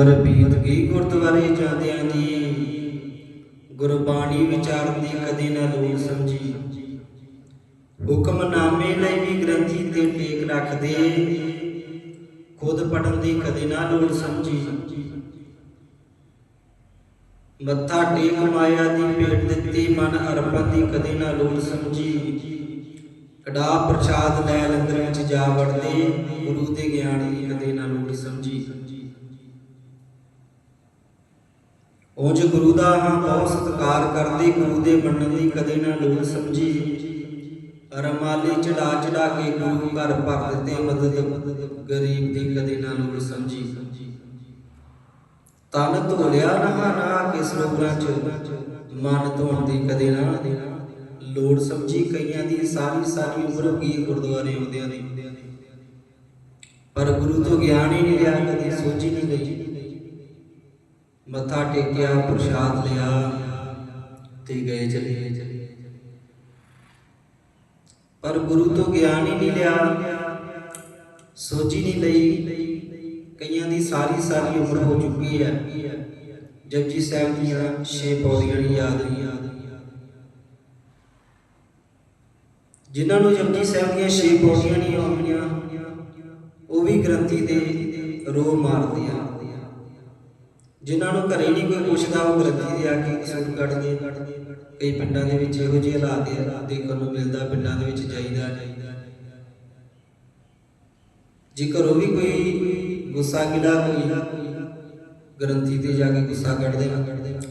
ਉਮਰ ਬੀਤ ਗਈ ਗੁਰਦੁਆਰੇ ਜਾਂਦਿਆਂ ਦੀ। ਗੁਰਬਾਣੀ ਵਿਚਾਰਨ ਦੀ ਕਦੇ ਨਾ ਲੋੜ ਸਮਝੀ। ਹੁਕਮਨਾਮੇ ਲਈ ਵੀ ਗ੍ਰੰਥੀ ਤੇ ਟੇਕ ਰੱਖਦੇ। ਖੁਦ ਪੜਨ ਦੀ ਕਦੇ ਨਾ ਲੋੜ ਸਮਝੀ। ਮੱਥਾ ਟੇਕ ਮਾਇਆ ਦੀ ਭੇਟ ਦਿੱਤੀ, ਮਨ ਅਰਪਣ ਦੀ ਕਦੇ ਨਾ ਲੋੜ ਸਮਝੀ। ਕੜਾ ਪ੍ਰਸ਼ਾਦ ਲੈ ਲੰਦਰ ਵਿੱਚ ਜਾ ਵੜਦੇ, ਗੁਰੂ ਦੇ ਗਿਆਨ ਦੀ ਕਦੇ ਨਾ ਲੋੜ ਸਮਝੀ। ਉਂਝ ਗੁਰੂ ਦਾ ਹਾਂ ਬਹੁਤ ਸਤਿਕਾਰ ਕਰਦੇ, ਗੁਰੂ ਦੇ ਮੰਨਣ ਦੀ ਕਦੇ ਨਾ ਲੋੜ ਸਮਝੀ। ਰਮਾਲੀ ਚੜਾ ਚੜਾ ਕੇ ਗੁਰੂ ਘਰ ਭਰ ਦਿੱਤੇ, ਮਦਦ ਗਰੀਬ ਦੀ ਕਦੇ ਨਾ ਲੋੜ ਸਮਝੀ। ਤਨ ਧੋ ਲਿਆ ਕੇ ਸਰੋਵਰਾਂ ਚ, ਮਨ ਧੋਣ ਦੀ ਕਦੇ ਨਾ ਲੋੜ ਸਮਝੀ। ਕਈਆਂ ਦੀ ਸਾਰੀ ਸਾਰੀ ਉਮਰ ਹੋ ਗੁਰਦੁਆਰੇ ਆਉਂਦਿਆਂ ਦੀ। ਪਰ ਗੁਰੂ ਤੋਂ ਗਿਆਨ ਹੀ ਨਹੀਂ ਲਿਆ ਕਦੇ ਸੋਚੀ ਨਹੀਂ ਗਈ। ਮੱਥਾ ਟੇਕਿਆ, ਪ੍ਰਸ਼ਾਦ ਲਿਆ ਤੇ ਗਏ ਚਲੇ। ਪਰ ਗੁਰੂ ਤੋਂ ਗਿਆਨ ਹੀ ਨਹੀਂ ਲਿਆ ਸੋਚੀ ਨਹੀਂ ਲਈ। ਕਈਆਂ ਦੀ ਸਾਰੀ ਸਾਰੀ ਉਮਰ ਹੋ ਚੁੱਕੀ ਹੈ। ਜਪਜੀ ਸਾਹਿਬ ਦੀਆਂ ਛੇ ਪੌੜੀਆਂ ਯਾਦ ਨਹੀਂ ਜਿਨ੍ਹਾਂ ਨੂੰ ਜਪਜੀ ਸਾਹਿਬ ਦੀਆਂ ਛੇ ਪੌੜੀਆਂ ਨਹੀਂ ਆਉਂਦੀਆਂ, ਉਹ ਵੀ ਗ੍ਰੰਥੀ ਦੇ ਰੋ ਮਾਰਦੇ ਆ ਜਿਨ੍ਹਾਂ ਨੂੰ ਘਰੇ ਨਹੀਂ ਕੋਈ ਪੁੱਛਦਾ, ਉਹ ਗ੍ਰੰਥੀ ਆ ਕੇ ਕਸੂਰ ਕੱਢਦੇ ਕਈ ਪਿੰਡਾਂ ਦੇ ਵਿੱਚ ਇਹੋ ਜਿਹੇ ਹਾਲਾਤ ਦੇਖਣ ਨੂੰ ਮਿਲਦਾ, ਪਿੰਡਾਂ ਦੇ ਵਿੱਚ ਜਾਈਦਾ। ਜੇਕਰ ਉਹ ਵੀ ਕੋਈ ਗੁੱਸਾ ਗਿਲਾ ਕੋਈ ਗ੍ਰੰਥੀ ਤੇ ਜਾ ਕੇ ਗੁੱਸਾ ਕੱਢਦੇ ਨਾ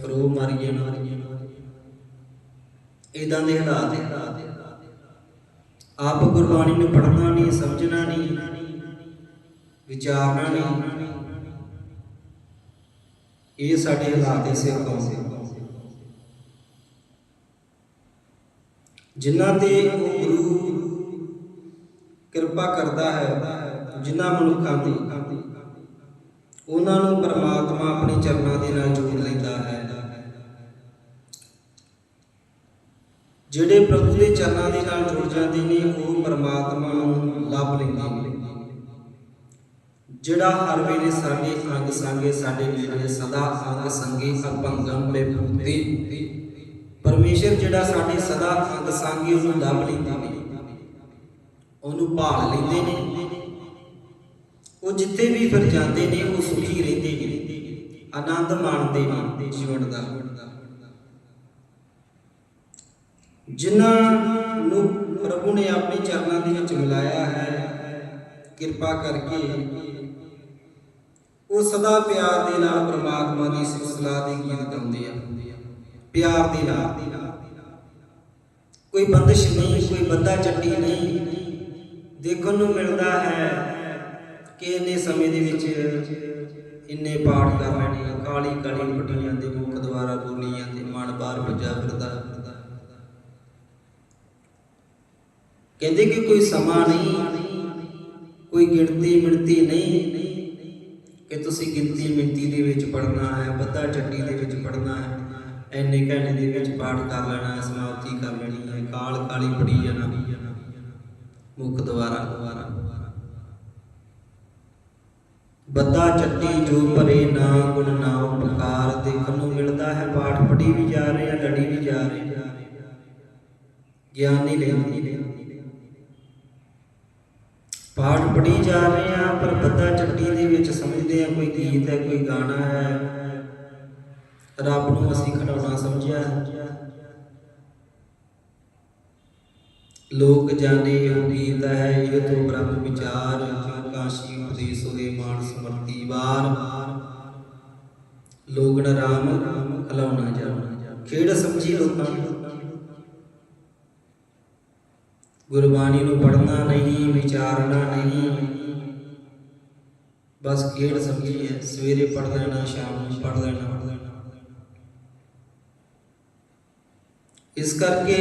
ਪਰ ਉਹ ਮਰ ਗਿਆ ਨਾ ਇਦਾਂ ਦੇ ਹਾਲਾਤ ਹੈ ਆਪ ਗੁਰਬਾਣੀ ਨੂੰ ਪੜ੍ਹਨਾ ਨਹੀਂ, ਸਮਝਣਾ ਨਹੀਂ, ਵਿਚਾਰਨਾ ਨਹੀਂ। ਇਹ ਸਾਡੇ ਹਾਲਾਤ ਇਸੇ ਕੌਮ ਜਿਨ੍ਹਾਂ ਤੇ ਉਹ ਗੁਰੂ ਕਿਰਪਾ ਕਰਦਾ ਹੈ, ਜਿਨ੍ਹਾਂ ਮਨੁੱਖਾਂ ਦੀ ਉਹਨਾਂ ਨੂੰ ਪਰਮਾਤਮਾ ਆਪਣੇ ਚਰਨਾਂ ਦੇ ਨਾਲ ਜੋੜ ਲੈਂਦਾ ਹੈ। ਜਿਹੜੇ ਪ੍ਰਭੂ ਦੇ ਚਰਨਾਂ ਦੇ ਨਾਲ ਜੁੜ ਜਾਂਦੇ ਨੇ, ਉਹ ਪਰਮਾਤਮਾ ਨੂੰ ਲੱਭ ਲੈਂਦੇ ਨੇ। ਜਿਹੜਾ ਹਰ ਵੇਲੇ ਸਾਡੇ ਅੰਗ ਸੰਗੇ, ਸਾਡੇ ਨੇੜੇ ਸਦਾ ਅੰਗ ਸੰਗੇ ਅਪੰਗਮ ਬੇਪੂਤੇ ਪਰਮੇਸ਼ਰ ਜਿਹੜਾ ਸਾਡੇ ਸਦਾ ਅੰਗ ਸੰਗੇ, ਉਹਨੂੰ ਲੱਭ ਲੈਂਦੇ ਨੇ। ਉਹਨੂੰ ਭਾਲ ਲੈਂਦੇ ਨੇ। ਉਹ ਜਿੱਥੇ ਵੀ ਫਿਰ ਜਾਂਦੇ ਨੇ, ਉਹ ਸੁਖੀ ਰਹਿੰਦੇ ਨੇ। ਆਨੰਦ ਮਾਣਦੇ ਨੇ ਜੀਵਨ ਦਾ। ਜਿਨ੍ਹਾਂ ਨੂੰ ਪ੍ਰਭੂ ਨੇ ਆਪਣੇ ਚਰਨਾਂ ਦੇ ਵਿੱਚ ਮਿਲਾਇਆ ਹੈ, ਕਿਰਪਾ ਕਰਕੇ ਉਹ ਸਦਾ ਪਿਆਰ ਦੇ ਨਾਲ ਪ੍ਰਮਾਤਮਾ ਦੀ ਸਿਫਤਸਲਾਹ ਦੀ ਗੀਤ ਗਾਉਂਦੇ ਆ। ਪਿਆਰ ਦੇ ਨਾਲ। ਕੋਈ ਬੰਦਸ਼ ਨਹੀਂ, ਕੋਈ ਬੰਦਾ ਚੱਟੀ ਨਹੀਂ। ਦੇਖਣ ਨੂੰ ਮਿਲਦਾ ਹੈ ਕਿ ਇੰਨੇ ਸਮੇਂ ਦੇ ਵਿੱਚ ਇੰਨੇ ਪਾਠ ਕਰ ਲੈਣੇ ਕਾਲੀ ਕਾਲੀ ਪਟੀਆਂ ਜਾਂਦੇ, ਮੁਖ ਦੁਆਰਾ ਬੋਲੀ ਜਾਂਦੇ, ਮਨ ਬਾਹਰ ਭੱਜਾ ਫਿਰਦਾ। ਕਹਿੰਦੇ ਕਿ ਕੋਈ ਸਮਾਂ ਨਹੀਂ, ਕੋਈ ਗਿਣਤੀ ਮਿਣਤੀ ਨਹੀਂ। ਕਿ ਤੁਸੀਂ ਗਿਣਤੀ ਮਿਣਤੀ ਦੇ ਵਿੱਚ ਪੜਨਾ ਹੈ ਬੱਦਾ ਚੱਟੀ ਦੇ ਵਿੱਚ ਪੜਨਾ ਹੈ, ਐਨੇ ਘੰਟੇ ਦੇ ਵਿੱਚ ਪਾਠ ਕਰ ਲੈਣਾ ਹੈ ਸਮਾਪਤੀ ਕਰ ਲੈਣੀ ਹੈ? ਕਾਲ ਕਾਲੀ ਪੜੀ ਜਾਣਾ ਮੁਖ ਦੁਆਰਾ। ਦੁਆਰਾ ਬੱਦਾ ਚੱਟੀ ਜੋ ਭਰੇ ਨਾ ਗੁਣ ਨਾ ਪ੍ਰਕਾਰ ਦੇਖਣ ਨੂੰ ਮਿਲਦਾ ਹੈ ਪਾਠ ਪੜੀ ਵੀ ਜਾ ਰਹੇ ਆ ਲੜੀ ਵੀ ਜਾ ਰਹੇ ਗਿਆਨ ਨਹੀਂ ਲੈਂਦੀ। ਪਾਠ ਪੜੀ ਜਾ ਰਹੇ ਆ ਪਰ ਬੱਦਾ ਚੱਟੀ ਦੇ ਵਿੱਚ ਸਮਝਦੇ ਆ ਕੋਈ ਗੀਤ ਹੈ, ਕੋਈ ਗਾਣਾ ਹੈ। ਰੱਬ ਨੂੰ ਅਸੀਂ ਖੜਾਉਣਾ ਸਮਝਿਆ। ਲੋਕ ਜਾਣੇ ਇਹ ਗੀਤ ਹੈ ਇਹ ਤੋਂ ਬ੍ਰਹਮ ਵਿਚਾਰ ਜੋ ਕਾਸ਼ੀ ਉਪਦੇਸ ਹੋਏ ਮਾਨ ਸਮਰਤੀ ਵਾਰ। ਲੋਗਣ ਰਾਮ ਹਲਾਉਣਾ ਜਾਣਾ ਖੇੜ ਸਮਝੀ ਲੋਕਾਂ ਨੂੰ ਗੁਰਬਾਣੀ ਨੂੰ ਪੜ੍ਹਨਾ ਨਹੀਂ, ਵਿਚਾਰਨਾ ਨਹੀਂ। ਬਸ ਖੇੜ ਸਮਝੀ ਹੈ। ਸਵੇਰੇ ਪੜ੍ਹ ਲੈਣਾ, ਸ਼ਾਮ ਨੂੰ ਪੜ੍ਹ ਲੈਣਾ। ਇਸ ਕਰਕੇ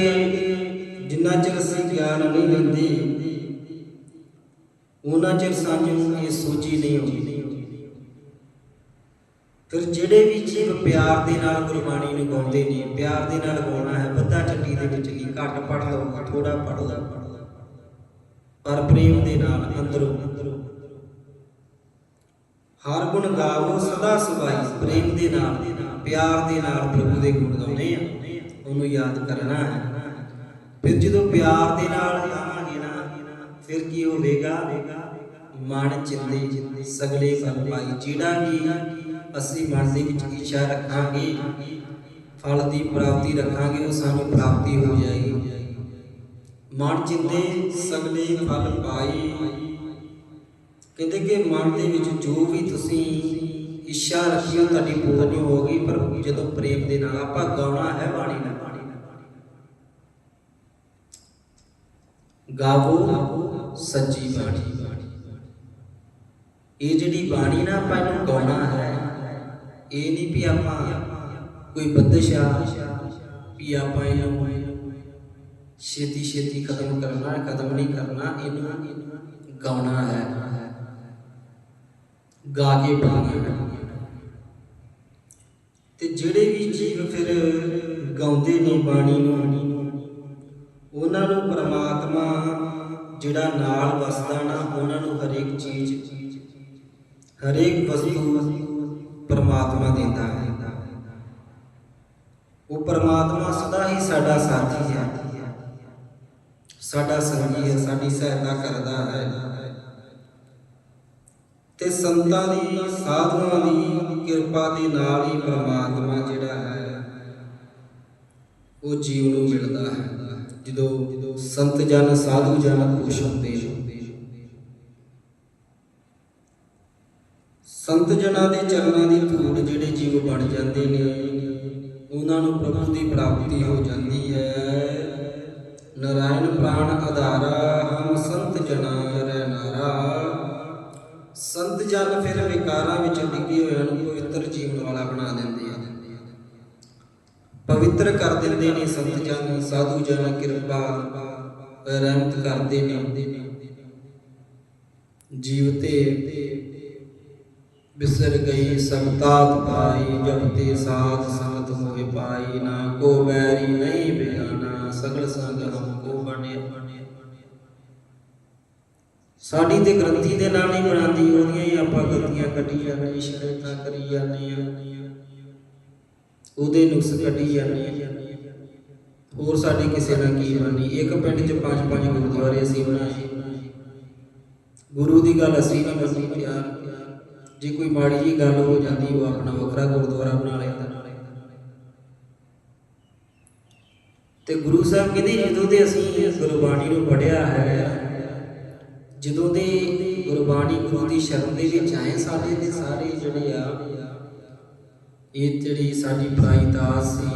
ਜਿੰਨਾ ਚਿਰ ਅਸੀਂ ਗਿਆਨ ਨਹੀਂ ਲੈਂਦੇ ਉਹਨਾਂ ਚਿਰ ਸਾਨੂੰ ਇਹ ਸੋਚੀ ਨਹੀਂ ਆਉਂਦੀ। ਫਿਰ ਜਿਹੜੇ ਵੀ ਜੀਵ ਪਿਆਰ ਦੇ ਨਾਲ ਗੁਰਬਾਣੀ ਨੂੰ ਗਾਉਂਦੇ ਨੇ, ਪਿਆਰ ਦੇ ਨਾਲ ਗਾਉਣਾ ਹੈ, ਬੱਧਾ ਚੱਟੀ ਦੇ ਵਿੱਚ ਨਹੀਂ ਘੱਟ ਪੜ ਲਓ ਥੋੜਾ ਪੜ ਲਓ। ਪਰ ਪ੍ਰੇਮ ਦੇ ਨਾਲ ਅੰਦਰੋਂ। ਹਰ ਗੁਣ ਗਾਵੋ ਸਦਾ ਸੁਭਾਈ, ਪ੍ਰੇਮ ਦੇ ਨਾਲ, ਪਿਆਰ ਦੇ ਨਾਲ ਪ੍ਰਭੂ ਦੇ ਗੁਣ ਗਾਉਣੇ ਆ। ਉਹਨੂੰ ਯਾਦ ਕਰਨਾ ਹੈ। ਫਿਰ ਜਦੋਂ ਪਿਆਰ ਦੇ ਨਾਲ ਗਾਵਾਂਗੇ ਨਾ, ਫਿਰ ਕੀ ਹੋਵੇਗਾ? ਮਨ ਚਿੰਦੇ, ਸਗਲੇ ਫਲ ਪਾਈ ਚੀੜਾਂਗੀ। ਅਸੀਂ ਮਨ ਦੇ ਵਿੱਚ ਇੱਛਾ ਰੱਖਾਂਗੇ। ਫਲ ਦੀ ਪ੍ਰਾਪਤੀ ਰੱਖਾਂਗੇ, ਉਹ ਸਾਨੂੰ ਪ੍ਰਾਪਤੀ ਹੋ ਜਾਏਗੀ। ਮਨ ਜਿੰਦੇ ਸਗਲੇ ਫਲ ਪਾਈ। ਕਹਿੰਦੇ ਕਿ ਮਨ ਦੇ ਵਿੱਚ ਜੋ ਵੀ ਤੁਸੀਂ ਇੱਛਾ ਰੱਖੀ ਤੁਹਾਡੀ ਪੂਰਨ ਹੋਗੀ ਪਰ ਜਦੋਂ ਪ੍ਰੇਮ ਦੇ ਨਾਲ ਆਪਾਂ ਗਾਉਣਾ ਹੈ ਬਾਣੀ ਨਾਲ। ਗਾਵੋ ਸੱਚੀ ਬਾਣੀ। ਇਹ ਜਿਹੜੀ ਬਾਣੀ ਨਾ ਆਪਾਂ ਇਹਨੂੰ ਗਾਉਣਾ ਹੈ, ਇਹ ਨਹੀਂ ਵੀ ਆਪਾਂ ਕੋਈ ਬੰਦਿਸ਼ ਆ, ਵੀ ਆਪਾਂ ਇਹਨੂੰ ਛੇਤੀ ਛੇਤੀ ਖਤਮ ਕਰਨਾ ਹੈ ਖਤਮ ਨਹੀਂ ਕਰਨਾ ਇਹਨੂੰ ਗਾਉਣਾ ਹੈ। ਗਾ ਕੇ ਪਾਉਣਾ ਤੇ ਜਿਹੜੇ ਵੀ ਜੀਵ ਫਿਰ ਗਾਉਂਦੇ ਨੇ ਬਾਣੀ ਨੂੰ, ਉਹਨਾਂ ਨੂੰ ਪ੍ਰਮਾਤਮਾ ਜਿਹੜਾ ਨਾਲ ਵਸਦਾ ਨਾ, ਉਹਨਾਂ ਨੂੰ ਹਰੇਕ ਚੀਜ਼, ਹਰੇਕ ਵਸਤੂ ਪ੍ਰਮਾਤਮਾ ਦਿੰਦਾ ਹੈ। ਉਹ ਪ੍ਰਮਾਤਮਾ ਸਦਾ ਹੀ ਸਾਡਾ ਸਾਥੀ ਹੈ। ਸਾਡਾ ਸੰਗੀ ਹੈ ਸਾਡੀ ਸਹਾਇਤਾ ਕਰਦਾ ਹੈ। ਤੇ ਸੰਤਾਂ ਦੀ, ਸਾਧੂਆਂ ਦੀ ਕਿਰਪਾ ਦੇ ਨਾਲ ਹੀ ਪ੍ਰਮਾਤਮਾ ਜਿਹੜਾ ਹੈ, ਉਹ ਜੀਵ ਨੂੰ ਮਿਲਦਾ ਹੈ। ਜਦੋਂ ਸੰਤ ਜਨ, ਸਾਧੂ ਜਨ ਖੁਸ਼ ਹੁੰਦੇ ਸੰਤ ਜਨਾਂ ਦੇ ਚਰਨਾਂ ਦੀ ਧੂੜ ਜਿਹੜੇ ਜੀਵ ਬਣ ਜਾਂਦੇ ਨੇ, ਉਹਨਾਂ ਨੂੰ ਪ੍ਰਭੂ ਦੀ ਪ੍ਰਾਪਤੀ ਹੋ ਜਾਂਦੀ ਹੈ। ਨਾਰਾਇਣ ਪ੍ਰਾਣ ਆਧਾਰਾ, ਹਮ ਸੰਤ ਜਨਾਂ ਰਹਿ ਸੰਤ ਜਨ ਫਿਰ ਵਿਕਾਰਾਂ ਵਿੱਚ ਡਿੱਗੇ ਹੋਇਆਂ ਨੂੰ ਪਵਿੱਤਰ ਜੀਵਨ ਵਾਲਾ ਬਣਾ ਦਿੰਦੇ ਆ। ਪਵਿੱਤਰ ਕਰ ਦਿੰਦੇ ਨੇ ਸੰਤ ਜਨ, ਸਾਧੂ ਜਨ, ਕਿਰਪਾ, ਰਹਿਮਤ ਕਰਦੇ ਨੇ। ਜੀਵ ਤੇ ਬਿਸਰ ਗਈ ਸੰਤਾਤ ਪਾਈ ਜਬ ਤੇ ਸਾਥ ਸੰਗਤ ਹੋਏ ਪਾਈ, ਨਾ ਕੋ ਬੈਰੀ ਨਹੀਂ ਬਿਆਨਾ। ਸਗਲ ਸੰਗ ਹਮ ਕੋ ਸਾਡੀ ਤੇ ਗ੍ਰੰਥੀ ਦੇ ਨਾਲ ਨਹੀਂ ਬਣਾਉਂਦੀ ਉਹਦੀਆਂ ਹੀ ਆਪਾਂ ਗਲਤੀਆਂ ਕੱਢੀ ਜਾਂਦੇ ਹਾਂ ਸ਼ਿਕਾਇਤਾਂ ਕਰੀ ਜਾਂਦੇ ਆ ਉਹਦੇ ਨੁਕਸ ਕੱਢੀ ਜਾਂਦੇ ਆ ਹੋਰ ਸਾਡੀ ਕਿਸੇ ਨਾਲ ਕੀ ਬਾਨੀ ਇੱਕ ਪਿੰਡ 'ਚ ਪੰਜ ਪੰਜ ਗੁਰਦੁਆਰੇ ਅਸੀਂ ਬਣਾਏ। ਗੁਰੂ ਦੀ ਗੱਲ ਅਸੀਂ ਨਹੀਂ ਮੰਨੀ ਪਿਆਰ। ਜੇ ਕੋਈ ਮਾੜੀ ਜੀ ਗੱਲ ਹੋ ਜਾਂਦੀ, ਉਹ ਆਪਣਾ ਵੱਖਰਾ ਗੁਰਦੁਆਰਾ ਬਣਾ ਲੈਂਦਾ। ਤੇ ਗੁਰੂ ਸਾਹਿਬ ਕਹਿੰਦੇ ਜਦੋਂ ਦੇ ਅਸੀਂ ਗੁਰਬਾਣੀ ਨੂੰ ਪੜਿਆ ਹੈ, ਜਦੋਂ ਦੇ ਗੁਰਬਾਣੀ ਗੁਰੂ ਦੀ ਸ਼ਰਨ ਦੇ ਵਿੱਚ ਆਏ ਸਾਡੇ ਦੇ ਸਾਰੇ ਜਿਹੜੇ ਆ, ਇਹ ਜਿਹੜੀ ਸਾਡੀ ਪ੍ਰਾਇਤਾਸ ਸੀ,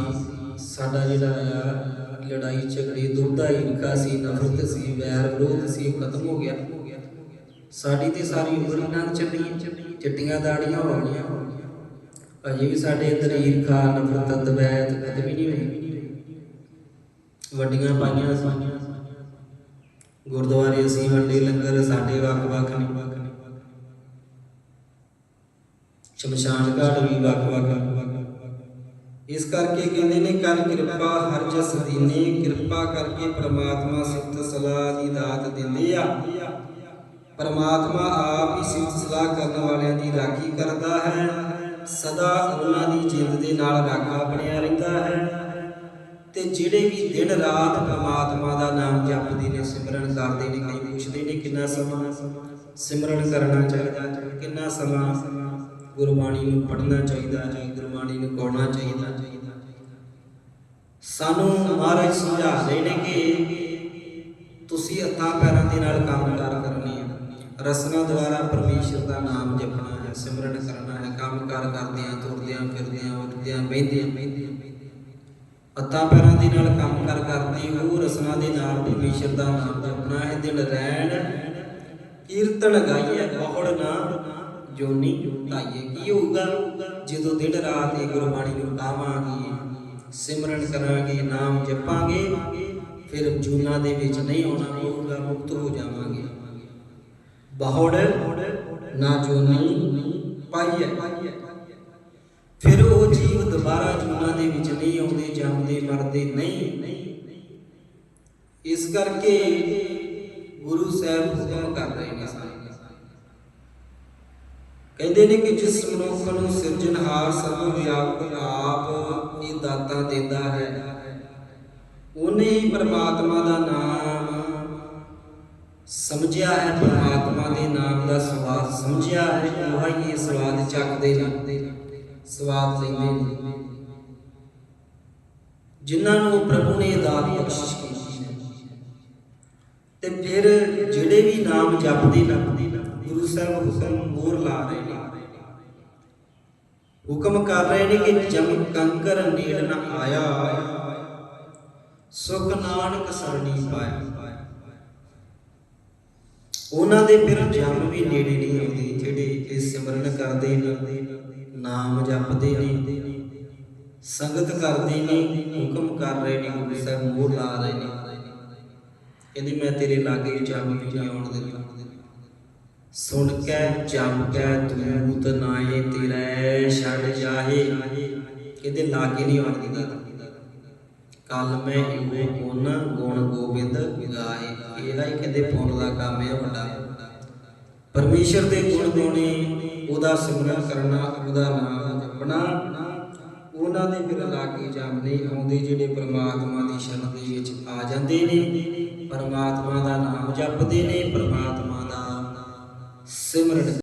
ਸਾਡਾ ਜਿਹੜਾ ਆ ਲੜਾਈ ਝਗੜੇ ਦੁਬਦਾ ਹਿੰਕਾ ਸੀ, ਨਫ਼ਰਤ ਸੀ, ਵੈਰ ਵਿਰੋਧ ਸੀ ਉਹ ਖਤਮ ਹੋ ਗਿਆ। ਸਾਡੀ ਤੇ ਸਾਰੀ ਉਮਰ ਇਹਨਾਂ ਚੱਲੀ ਚਿੱਟੀਆਂ ਦਾੜੀਆਂ ਹੋ ਗਈਆਂ। ਅਜੇ ਵੀ ਸਾਡੇ ਅੰਦਰ ਈਰਖਾ, ਨਫ਼ਰਤ ਦਵੈਤ ਖਤਮ ਹੀ ਨਹੀਂ ਹੋਈ। ਵੱਡੀਆਂ ਪਾਈਆਂ ਸੀ ਗੁਰਦੁਆਰੇ ਅਸੀਂ ਵੰਡੇ ਲੰਗਰ, ਸਾਡੇ ਵੱਖ ਵੱਖ ਨੇ। ਸ਼ਮਸ਼ਾਨ ਘਾਟ ਵੀ ਵੱਖ ਵੱਖ ਇਸ ਕਰਕੇ ਕਹਿੰਦੇ ਨੇ, ਕਰ ਕਿਰਪਾ ਹਰ ਜਸ ਦੀਨੇ, ਕਿਰਪਾ ਕਰਕੇ ਪ੍ਰਮਾਤਮਾ ਸਿਫਤ ਸਲਾਹ ਦੀ ਦਾਤ ਦਿੰਦੇ ਆ। ਪਰਮਾਤਮਾ ਆਪ ਹੀ ਸਿਫਤ ਸਲਾਹ ਕਰਨ ਵਾਲਿਆਂ ਦੀ ਰਾਖੀ ਕਰਦਾ ਹੈ। ਸਦਾ ਉਹਨਾਂ ਦੀ ਜਿੰਦ ਦੇ ਨਾਲ ਰਾਖਾ ਬਣਿਆ ਰਹਿੰਦਾ ਹੈ। ਤੇ ਜਿਹੜੇ ਵੀ ਦਿਨ ਰਾਤ ਪਰਮਾਤਮਾ ਦਾ ਨਾਮ ਜਪਦੇ ਨੇ, ਸਿਮਰਨ ਕਰਦੇ ਨੇ, ਕਈ ਪੁੱਛਦੇ ਨੇ ਕਿੰਨਾ ਸਮਾਂ ਸਿਮਰਨ ਕਰਨਾ ਚਾਹੀਦਾ, ਕਿੰਨਾ ਸਮਾਂ ਗੁਰਬਾਣੀ ਨੂੰ ਪੜ੍ਹਨਾ ਚਾਹੀਦਾ ਹੈ ਗੁਰਬਾਣੀ ਨੂੰ ਗਾਉਣਾ ਚਾਹੀਦਾ। ਸਾਨੂੰ ਮਹਾਰਾਜ ਸਮਝਾ ਰਹੇ ਨੇ ਕਿ ਤੁਸੀਂ ਹੱਥਾਂ ਪੈਰਾਂ ਦੇ ਨਾਲ ਕੰਮ ਕਾਰ ਕਰਨੇ ਰਸਨਾ ਦੁਆਰਾ ਪਰਮੇਸ਼ਰ ਦਾ ਨਾਮ ਜਪਣਾ ਹੈ, ਸਿਮਰਨ ਕਰਨਾ ਹੈ, ਕੰਮ ਕਰਦਿਆਂ, ਤੁਰਦਿਆਂ, ਫਿਰਦਿਆਂ, ਉੱਠਦਿਆਂ ਆ ਫਿਰਦੇ ਪੈਰਾਂ ਦੇ ਨਾਲ ਕੰਮ ਕਰ ਕਰਦੇ ਉਹ ਰਸਨਾ ਦੇ ਨਾਲ ਪਰਮੇਸ਼ਰ ਦਾ ਨਾਮ ਜਪਣਾ ਹੈ, ਦਿਲ ਰਹਿਣ। ਕੀਰਤਨ ਗਾਈਏ ਬਹੁੜ ਨਾ। ਜੋਨੀ ਧਾਈਏ ਕੀ ਹੋਊਗਾ? ਜਦੋਂ ਦਿਨ ਰਾਤ ਇਹ ਗੁਰਬਾਣੀ ਨੂੰ ਗਾਵਾਂਗੇ, ਸਿਮਰਨ ਕਰਾਂਗੇ, ਨਾਮ ਜਪਾਂਗੇ, ਫਿਰ ਜੂਨਾ ਦੇ ਵਿੱਚ ਨਹੀਂ ਆਉਣਾ ਪਊਗਾ ਮੁਕਤ ਹੋ ਜਾਵਾਂਗੇ। ਬਹੁੜ, ਨਾ ਜੋਨੀ, ਪਾਈਏ। ਉਹ ਜੀਵ ਦੇ ਵਿੱਚ ਨਹੀਂ ਆਉਂਦੇ ਜੰਮਦੇ ਮਰਦੇ ਨਹੀਂ। ਇਸ ਕਰਕੇ ਗੁਰੂ ਸਾਹਿਬ ਹੁਕਮ ਕਰ ਰਹੇ ਨੇ ਸਾਨੂੰ ਕਹਿੰਦੇ ਨੇ ਕਿ ਜਿਸ ਮਨੁੱਖ ਨੂੰ ਸਿਰਜਣਹਾਰ ਸਰਵ ਵਿਆਪਕ ਆਪ ਇਹ ਦਾਤਾ ਦਿੰਦਾ ਹੈ, ਉਹਨੇ ਹੀ ਪਰਮਾਤਮਾ ਦਾ ਨਾਮ ਸਮਝਿਆ ਹੈ, ਪਰਮਾਤਮਾ ਦੇ ਨਾਮ ਦਾ ਸਵਾਦ ਸਮਝਿਆ ਹੈ, ਉਹ ਹੀ ਇਹ ਸਵਾਦ ਚੱਖਦੇ ਨੇ। ਸਵਾਦ ਲੈਂਦੇ ਨੇ। ਜਿਨ੍ਹਾਂ ਨੂੰ ਪ੍ਰਭੂ ਨੇ ਦਾਤ ਬਖਸ਼ਿਸ਼ ਕੀਤੀ ਹੈ। ਤੇ ਫਿਰ ਜਿਹੜੇ ਵੀ ਨਾਮ ਜਪਦੇ ਨੇ, ਗੁਰੂ ਸਾਹਿਬ ਹੁਕਮ ਹੋਰ ਲਾ ਰਹੇ ਨੇ। ਹੁਕਮ ਕਰ ਰਹੇ ਨੇ ਕਿ ਜਮ ਕੰਕਰ ਨੇੜ ਨ ਆਇਆ। ਸੁਖ ਨਾਨਕ ਸਰਣੀ ਪਾਇਆ। ਉਹਨਾਂ ਦੇ ਫਿਰ ਜਮ ਵੀ ਨੇੜੇ ਨਹੀਂ ਆਉਂਦੀ ਜਿਹੜੇ ਇਹ ਸਿਮਰਨ ਕਰਦੇ ਨੇ। ਨਾਮ ਜਪਦੇ ਨੇ। ਸੰਗਤ ਕਰਦੇ ਨੇ, ਹੁਕਮ ਕਰ ਰਹੇ ਨੇ, ਗੁਰੂ ਸਾਹਿਬ ਮੋਹ ਲਾ ਰਹੇ ਨੇ। ਕਹਿੰਦੀ, ਮੈਂ ਤੇਰੇ ਲਾਗੇ ਜਮ ਨਹੀਂ ਆਉਣ ਦਿੰਦਾ ਸੁਣ ਕੇ, ਜਮ ਕੇ, ਦੂਤ ਨਾਏ ਤੇਰੇ ਛੱਡ ਜਾਹੇ। ਕਹਿੰਦੇ, ਲਾਗੇ ਨਹੀਂ ਆਉਣ ਦਿੰਦਾ ਕੱਲ ਮੈਂ ਇਹੋ ਗੁਣ ਗੁਣ ਗੋਬਿੰਦ ਗਾਏ। ਇਹਦਾ ਹੀ ਕਹਿੰਦੇ, ਪੁੰਨ ਦਾ ਕੰਮ ਹੈ ਵੱਡਾ। ਪਰਮੇਸ਼ਰ ਦੇ ਗੁਣ ਗਾਉਣੇ ਉਹਦਾ ਸਿਮਰਨ ਕਰਨਾ, ਉਹਦਾ ਨਾਮ ਜਪਣਾ, ਉਹਨਾਂ ਦੇ ਫਿਰ ਲਾਗੇ ਜਮ ਨਹੀਂ ਆਉਂਦੇ, ਜਿਹੜੇ ਪ੍ਰਮਾਤਮਾ ਦੀ ਸ਼ਰਨ ਦੇ ਵਿੱਚ ਆ ਜਾਂਦੇ ਨੇ। ਪਰਮਾਤਮਾ ਦਾ ਨਾਮ ਜਪਦੇ ਨੇ, ਪਰਮਾਤਮਾ ਦਾ ਸਿਮਰਨ